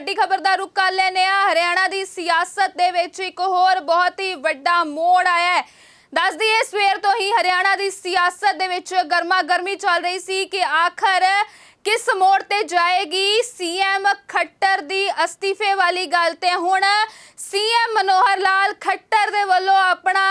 ਵੱਡੀ ਖਬਰ ਦਾ ਰੁਕ ਕਰ ਲੈਨੇ ਆ ਹਰਿਆਣਾ ਦੀ ਸਿਆਸਤ ਦੇ ਵਿੱਚ ਇੱਕ ਹੋਰ ਬਹੁਤ ਹੀ ਵੱਡਾ ਮੋੜ ਆਇਆ ਹੈ। ਦੱਸ ਦਈਏ, ਸਵੇਰ ਤੋਂ ਹੀ ਹਰਿਆਣਾ ਦੀ ਸਿਆਸਤ ਦੇ ਵਿੱਚ ਗਰਮਾ ਗਰਮੀ ਚੱਲ ਰਹੀ ਸੀ ਕਿ ਆਖਰ ਕਿਸ ਮੋੜ ਤੇ ਜਾਏਗੀ? ਸੀਐਮ ਖੱਟਰ ਦੀ ਅਸਤੀਫੇ ਵਾਲੀ ਗੱਲ ਤੇ ਹੁਣ ਸੀਐਮ ਮਨੋਹਰ ਲਾਲ ਖੱਟਰ ਦੇ ਵੱਲੋਂ ਆਪਣਾ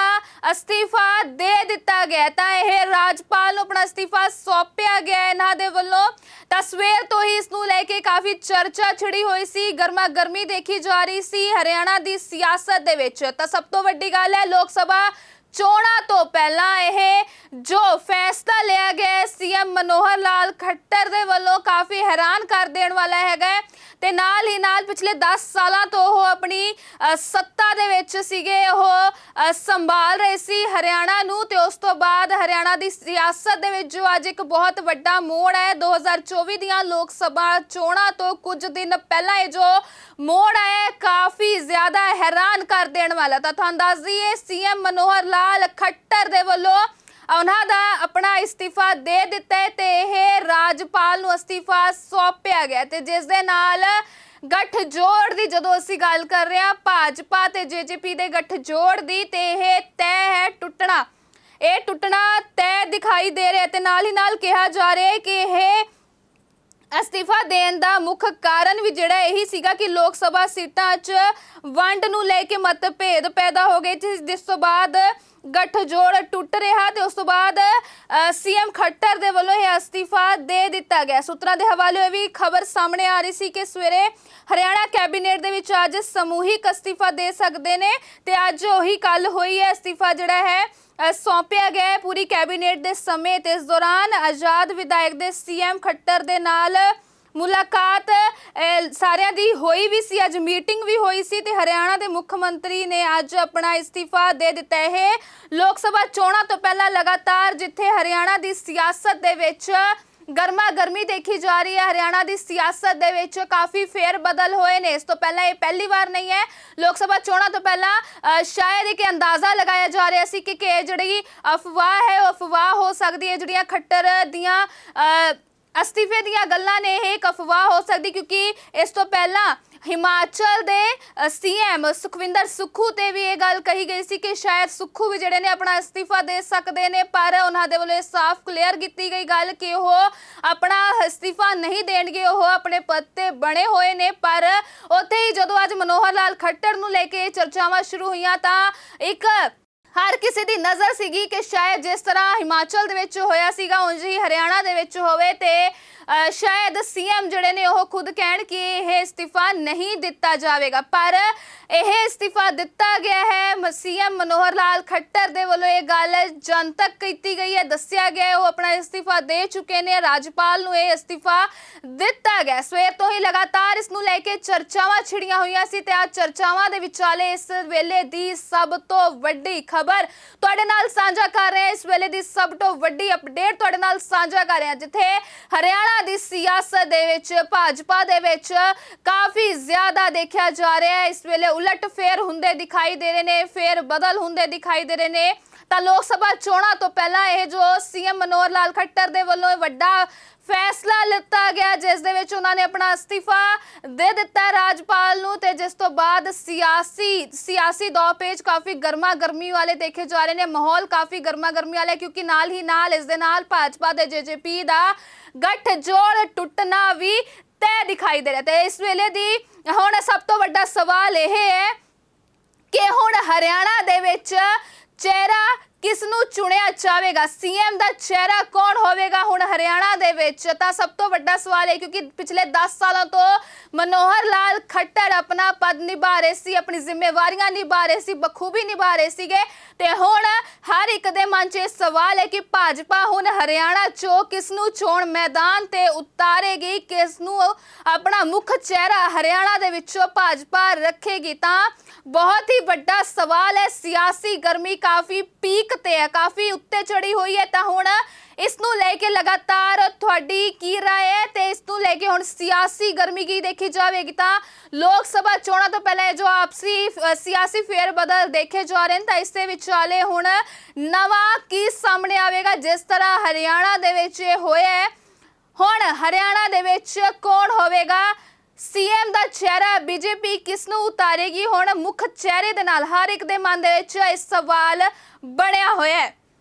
ਅਸਤੀਫਾ ਦੇ ਦਿੱਤਾ ਗਿਆ ਤਾਂ ਇਹ ਰਾਜਪਾਲ ਨੂੰ ਆਪਣਾ ਅਸਤੀਫਾ ਸੌਂਪਿਆ ਗਿਆ ਇਹਨਾਂ ਦੇ ਵੱਲੋਂ ਤਾਂ ਸਵੇਰ ਤੋਂ ਹੀ ਇਸ ਨੂੰ ਲੈ ਕੇ ਕਾਫੀ ਚਰਚਾ ਛਿੜੀ ਹੋਈ ਸੀ, ਗਰਮਾ ਗਰਮੀ ਦੇਖੀ ਜਾ ਰਹੀ ਸੀ, ਹਰਿਆਣਾ ਦੀ ਸਿਆਸਤ ਦੇ ਵਿੱਚ। ਤਾਂ ਸਭ ਤੋਂ ਵੱਡੀ ਗੱਲ ਹੈ, ਲੋਕ ਸਭਾ ਚੋਣਾਂ ਤੋਂ ਪਹਿਲਾਂ ਇਹ ਜੋ ਫੈਸਲਾ ਲਿਆ ਗਿਆ ਹੈ, ਸੀਐਮ ਮਨੋਹਰ ਲਾਲ ਖੱਟਰ ਦੇ ਵੱਲੋਂ ਕਾਫੀ ਹੈਰਾਨ ਕਰ ਦੇਣ ਵਾਲਾ ਹੈਗਾ ਤੇ ਨਾਲ ਹੀ ਨਾਲ ਪਿਛਲੇ 10 ਸਾਲਾਂ ਤੋਂ ਉਹ ਆਪਣੀ ਸੱਤਾ ਦੇ ਵਿੱਚ ਸੀਗੇ ਉਹ ਸੰਭਾਲ ਰਹੇ ਸੀ ਹਰਿਆਣਾ ਨੂੰ ਤੇ ਉਸ ਤੋਂ ਬਾਅਦ ਹਰਿਆਣਾ ਦੀ ਸਿਆਸਤ ਦੇ ਵਿੱਚ ਜੋ ਅੱਜ ਇੱਕ ਬਹੁਤ ਵੱਡਾ ਮੋੜ ਹੈ 2024 ਦੀਆਂ ਲੋਕ ਸਭਾ ਚੋਣਾਂ ਤੋਂ ਕੁਝ ਦਿਨ ਪਹਿਲਾਂ ਇਹ ਜੋ ਮੋੜ ਹੈ, ਕਾਫੀ ਜ਼ਿਆਦਾ ਹੈਰਾਨ ਕਰ ਦੇਣ ਵਾਲਾ ਤਾਂ ਤੁਹਾਨੂੰ ਦੱਸ ਦਈਏ ਸੀਐਮ ਮਨੋਹਰ ਲਾਲ ਖੱਟਰ ਦੇ ਵੱਲੋਂ ਉਹਨਾਂ ਦਾ ਆਪਣਾ ਇਸਤੀਫਾ ਦੇ ਦਿੱਤਾ ਹੈ ਤੇ ਇਹ ਰਾਜਪਾਲ ਨੂੰ ਅਸਤੀਫਾ ਸੌਂਪਿਆ ਗਿਆ ਤੇ ਜਿਸ ਦੇ ਨਾਲ ਗੱਠਜੋੜ ਦੀ ਜਦੋਂ ਅਸੀਂ ਗੱਲ ਕਰ ਰਹੇ ਹਾਂ, ਭਾਜਪਾ ਤੇ ਜੇਜੇਪੀ ਦੇ ਗੱਠਜੋੜ ਦੀ ਤੇ ਇਹ ਤੈਅ ਹੈ ਟੁੱਟਣਾ। ਇਹ ਟੁੱਟਣਾ ਤੈਅ ਦਿਖਾਈ ਦੇ ਰਿਹਾ ਤੇ ਨਾਲ ਹੀ ਨਾਲ ਕਿਹਾ ਜਾ ਰਿਹਾ ਹੈ ਕਿ ਇਹ ਅਸਤੀਫਾ ਦੇਣ ਦਾ ਮੁੱਖ ਕਾਰਨ ਵੀ ਜਿਹੜਾ ਇਹੀ ਸੀਗਾ ਕਿ ਲੋਕ ਸਭਾ ਸੀਟਾਂ 'ਚ ਵੰਡ ਨੂੰ ਲੈ ਕੇ ਮਤਭੇਦ ਪੈਦਾ ਹੋ ਗਏ। ਜਿਸ ਤੋਂ ਬਾਅਦ ਗੱਠਜੋੜ ਟੁੱਟ ਰਿਹਾ ਤੇ ਉਸ ਤੋਂ ਬਾਅਦ ਸੀਐਮ ਖੱਟਰ ਦੇ ਵੱਲੋਂ ਇਹ ਅਸਤੀਫਾ ਦੇ ਦਿੱਤਾ ਗਿਆ। ਸੂਤਰਾਂ ਦੇ ਹਵਾਲੇ ਹੋਏ ਵੀ ਖਬਰ ਸਾਹਮਣੇ ਆ ਰਹੀ ਸੀ ਕਿ ਸਵੇਰੇ ਹਰਿਆਣਾ ਕੈਬਨਿਟ ਦੇ ਵਿੱਚ ਅੱਜ ਸਮੂਹਿਕ ਅਸਤੀਫਾ ਦੇ ਸਕਦੇ ਨੇ ਤੇ ਅੱਜ ਉਹੀ ਕੱਲ ਹੋਈ ਹੈ ਅਸਤੀਫਾ ਜਿਹੜਾ ਹੈ ਸੌਂਪਿਆ ਗਿਆ ਪੂਰੀ ਕੈਬਨਿਟ ਦੇ ਸਮੇਂ ਸਮੇਤ ਇਸ ਦੌਰਾਨ ਆਜ਼ਾਦ ਵਿਧਾਇਕ ਦੇ ਸੀਐਮ ਖੱਟਰ ਦੇ ਨਾਲ ਮੁਲਾਕਾਤ ਸਾਰਿਆਂ ਦੀ ਹੋਈ ਵੀ ਸੀ, ਅੱਜ ਮੀਟਿੰਗ ਵੀ ਹੋਈ ਸੀ ਤੇ ਹਰਿਆਣਾ ਦੇ ਮੁੱਖ ਮੰਤਰੀ ਨੇ ਅੱਜ ਆਪਣਾ ਇਸਤੀਫਾ ਦੇ ਦਿੱਤਾ ਹੈ ਇਹ। ਲੋਕ ਸਭਾ ਚੋਣਾਂ ਤੋਂ ਪਹਿਲਾਂ ਲਗਾਤਾਰ ਜਿੱਥੇ ਹਰਿਆਣਾ ਦੀ ਸਿਆਸਤ ਦੇ ਵਿੱਚ ਗਰਮਾ ਗਰਮੀ ਦੇਖੀ ਜਾ ਰਹੀ ਹੈ, ਹਰਿਆਣਾ ਦੀ ਸਿਆਸਤ ਦੇ ਵਿੱਚ ਕਾਫੀ ਫੇਰ ਬਦਲ ਹੋਏ ਨੇ। ਇਸ ਤੋਂ ਪਹਿਲਾਂ ਇਹ ਪਹਿਲੀ ਵਾਰ ਨਹੀਂ ਹੈ। ਲੋਕ ਸਭਾ ਚੋਣਾਂ ਤੋਂ ਪਹਿਲਾਂ ਸ਼ਾਇਦ ਇੱਕ ਅੰਦਾਜ਼ਾ ਲਗਾਇਆ ਜਾ ਰਿਹਾ ਸੀ ਕਿ ਕਿ ਇਹ ਜਿਹੜੀ ਅਫਵਾਹ ਹੈ, ਉਹ ਅਫਵਾਹ ਹੋ ਸਕਦੀ ਹੈ, ਜਿਹੜੀਆਂ ਖੱਟਰ ਦੀਆਂ ਅਸਤੀਫੇ ਦੀਆਂ ਗੱਲਾਂ ਨੇ ਇਹ ਇੱਕ ਅਫਵਾਹ ਹੋ ਸਕਦੀ ਕਿਉਂਕਿ ਇਸ ਤੋਂ ਪਹਿਲਾਂ ਹਿਮਾਚਲ ਦੇ ਸੀਐਮ ਸੁਖਵਿੰਦਰ ਸੁੱਖੂ ਤੇ ਵੀ ਇਹ ਗੱਲ ਕਹੀ ਗਈ ਸੀ ਕਿ ਸ਼ਾਇਦ ਸੁੱਖੂ ਵੀ ਜਿਹੜੇ ਨੇ ਆਪਣਾ ਅਸਤੀਫਾ ਦੇ ਸਕਦੇ ਨੇ, ਪਰ ਉਹਨਾਂ ਦੇ ਵੱਲੋਂ ਇਹ ਸਾਫ਼ ਕਲੀਅਰ ਕੀਤੀ ਗਈ ਗੱਲ ਕਿ ਉਹ ਆਪਣਾ ਅਸਤੀਫਾ ਨਹੀਂ ਦੇਣਗੇ, ਉਹ ਆਪਣੇ ਪਦ ਤੇ ਬਣੇ ਹੋਏ ਨੇ। ਪਰ ਉੱਥੇ ਹੀ ਜਦੋਂ ਅੱਜ ਮਨੋਹਰ ਲਾਲ ਖੱਟਰ ਨੂੰ ਲੈ ਕੇ ਚਰਚਾਵਾਂ ਸ਼ੁਰੂ ਹੋਈਆਂ ਤਾਂ ਇੱਕ ਹਰ ਕਿਸੇ ਦੀ ਨਜ਼ਰ ਸੀਗੀ ਕਿ ਸ਼ਾਇਦ ਜਿਸ ਤਰ੍ਹਾਂ ਹਿਮਾਚਲ ਦੇ ਵਿੱਚ ਹੋਇਆ ਸੀਗਾ ਉਂਝ ਹੀ ਹਰਿਆਣਾ ਦੇ ਵਿੱਚ ਹੋਵੇ ਤੇ ਅ, ਸ਼ਾਇਦ ਸੀਐਮ ਜਿਹੜੇ ਨੇ ਉਹ ਖੁਦ ਕਹਿਣ ਕਿ ਇਹ ਅਸਤੀਫਾ ਨਹੀਂ ਦਿੱਤਾ ਜਾਵੇਗਾ। ਪਰ ਇਹ ਅਸਤੀਫਾ ਦਿੱਤਾ ਗਿਆ ਹੈ। ਸੀਐਮ ਮਨੋਹਰ ਲਾਲ ਖੱਟਰ ਦੇ ਵੱਲੋਂ ਇਹ ਗੱਲ ਜਨਤਕ ਕੀਤੀ ਗਈ ਹੈ ਦੱਸਿਆ ਗਿਆ ਉਹ ਆਪਣਾ ਇਸਤੀਫਾ ਦੇ ਚੁੱਕੇ ਨੇ। ਰਾਜਪਾਲ ਨੂੰ ਇਹ ਅਸਤੀਫਾ ਦਿੱਤਾ ਗਿਆ। ਸਵੇਰ ਤੋਂ ਹੀ ਲਗਾਤਾਰ ਇਸ ਨੂੰ ਲੈ ਕੇ ਚਰਚਾਵਾਂ ਛਿੜੀਆਂ ਹੋਈਆਂ ਸੀ ਤੇ ਆ ਚਰਚਾਵਾਂ ਦੇ ਵਿਚਾਲੇ ਇਸ ਵੇਲੇ ਦੀ ਸਭ ਤੋਂ ਵੱਡੀ ਖਬਰ ਤੁਹਾਡੇ ਨਾਲ ਸਾਂਝਾ ਕਰ ਰਹੇ ਹਾਂ। ਇਸ ਵੇਲੇ ਦੀ ਸਭ ਤੋਂ ਵੱਡੀ ਅਪਡੇਟ ਤੁਹਾਡੇ ਨਾਲ ਸਾਂਝਾ ਕਰ ਰਹੇ ਹਾਂ, ਜਿੱਥੇ ਹਰਿਆਣਾ ਦੀ ਸਿਆਸਤ ਦੇ ਵਿੱਚ, ਭਾਜਪਾ ਦੇ ਵਿੱਚ ਕਾਫੀ ਜ਼ਿਆਦਾ ਦੇਖਿਆ ਜਾ ਰਿਹਾ ਹੈ। ਇਸ ਵੇਲੇ ਉਲਟ ਫੇਰ ਹੁੰਦੇ ਦਿਖਾਈ ਦੇ ਰਹੇ ਨੇ, ਫੇਰ ਬਦਲ ਹੁੰਦੇ ਦਿਖਾਈ ਦੇ ਰਹੇ ਨੇ। ਤਾਂ ਲੋਕ ਸਭਾ ਚੋਣਾਂ ਤੋਂ ਪਹਿਲਾਂ ਇਹ ਜੋ ਸੀਐਮ ਮਨੋਹਰ ਲਾਲ ਖੱਟਰ ਦੇ ਵੱਲੋਂ ਵੱਡਾ ਫੈਸਲਾ ਲਿੱਤਾ ਗਿਆ, ਜਿਸ ਦੇ ਵਿੱਚ ਉਹਨਾਂ ਨੇ ਆਪਣਾ ਅਸਤੀਫਾ ਦੇ ਦਿੱਤਾ ਰਾਜਪਾਲ ਨੂੰ ਤੇ ਜਿਸ ਤੋਂ ਬਾਅਦ ਸਿਆਸੀ ਸਿਆਸੀ ਦੌਰ ਪੇਚ ਕਾਫੀ ਗਰਮਾ ਗਰਮੀ ਵਾਲੇ ਦੇਖੇ ਜਾ ਰਹੇ ਨੇ, ਮਾਹੌਲ ਕਾਫੀ ਗਰਮਾ ਗਰਮੀ ਵਾਲਾ ਕਿਉਂਕਿ ਨਾਲ ਹੀ ਨਾਲ ਇਸ ਦੇ ਨਾਲ ਭਾਜਪਾ ਦੇ ਜੇਜੇਪੀ ਦਾ ਗੱਠਜੋੜ ਟੁੱਟਣਾ ਵੀ ਤੈਅ ਦਿਖਾਈ ਦੇ ਰਿਹਾ। ਤੇ ਇਸ ਵੇਲੇ ਦੀ ਹੁਣ ਸਭ ਤੋਂ ਵੱਡਾ ਸਵਾਲ ਇਹ ਹੈ ਕਿ ਹੁਣ ਹਰਿਆਣਾ ਦੇ ਵਿੱਚ ਚਿਹਰਾ ਕਿਸ ਨੂੰ ਚੁਣਿਆ ਜਾਵੇਗਾ? ਸੀਐਮ ਦਾ ਚਿਹਰਾ ਕੌਣ ਹੋਵੇਗਾ ਹੁਣ ਹਰਿਆਣਾ ਦੇ ਵਿੱਚ? ਤਾਂ ਸਭ ਤੋਂ ਵੱਡਾ ਸਵਾਲ ਹੈ ਕਿਉਂਕਿ ਪਿਛਲੇ 10 ਸਾਲਾਂ ਤੋਂ ਮਨੋਹਰ ਲਾਲ ਖੱਟਰ ਆਪਣਾ ਪਦ ਨਿਭਾ ਰਹੇ ਸੀ, ਆਪਣੀ ਜ਼ਿੰਮੇਵਾਰੀਆਂ ਨਿਭਾ ਰਹੇ ਸੀ, ਬਖੂਬੀ ਨਿਭਾ ਰਹੇ ਸੀਗੇ। ਤੇ ਹੁਣ ਹਰ ਇੱਕ ਦੇ ਮਨ 'ਚ ਇਹ ਸਵਾਲ ਹੈ ਕਿ ਭਾਜਪਾ ਹੁਣ ਹਰਿਆਣਾ 'ਚੋਂ ਕਿਸ ਨੂੰ ਚੋਣ ਮੈਦਾਨ ਤੇ ਉਤਾਰੇਗੀ? ਕਿਸ ਨੂੰ ਆਪਣਾ ਮੁੱਖ ਚਿਹਰਾ ਹਰਿਆਣਾ ਦੇ ਵਿੱਚੋਂ ਭਾਜਪਾ ਰੱਖੇਗੀ? ਤਾਂ ਬਹੁਤ ਹੀ ਵੱਡਾ ਸਵਾਲ ਹੈ, ਸਿਆਸੀ ਗਰਮੀ ਕਾਫੀ ਪੀਕ ਤੇ ਹੈ ਕਾਫੀ ਉੱਤੇ ਚੜੀ ਹੋਈ ਹੈ ਤਾਂ ਹੁਣ ਇਸ ਨੂੰ ਲੈ ਕੇ ਲਗਾਤਾਰ ਤੁਹਾਡੀ ਕੀ رائے ਹੈ ਤੇ ਇਸ ਨੂੰ ਲੈ ਕੇ ਹੁਣ ਸਿਆਸੀ ਗਰਮੀ ਕੀ ਦੇਖੀ ਜਾਵੇਗੀ ਤਾਂ ਲੋਕ ਸਭਾ ਚੋਣਾਂ ਤੋਂ ਪਹਿਲਾਂ ਇਹ ਜੋ ਆਪਸੀ ਅ, ਸਿਆਸੀ ਫੇਰ ਬਦਲ ਦੇਖੇ ਜਾ ਰਹੇ ਨੇ ਤਾਂ ਇਸ ਦੇ ਵਿਚਾਲੇ ਹੁਣ ਨਵਾਂ ਕੀ ਸਾਹਮਣੇ ਆਵੇਗਾ ਜਿਸ ਤਰ੍ਹਾਂ ਹਰਿਆਣਾ ਦੇ ਵਿੱਚ ਇਹ ਹੋਇਆ ਹੈ ਹੁਣ ਹਰਿਆਣਾ ਦੇ ਵਿੱਚ ਕੌਣ ਹੋਵੇਗਾ ਸੀਐਮ ਦਾ ਚਿਹਰਾ ਬੀਜੇਪੀ ਕਿਸ ਨੂੰ ਉਤਾਰੇਗੀ? ਹੁਣ ਮੁੱਖ ਚਿਹਰੇ ਦੇ ਨਾਲ ਹਰ ਇੱਕ ਦੇ ਮਨ ਦੇ ਵਿੱਚ ਇਹ ਸਵਾਲ ਬਣਿਆ ਹੋਇਆ ਹੈ।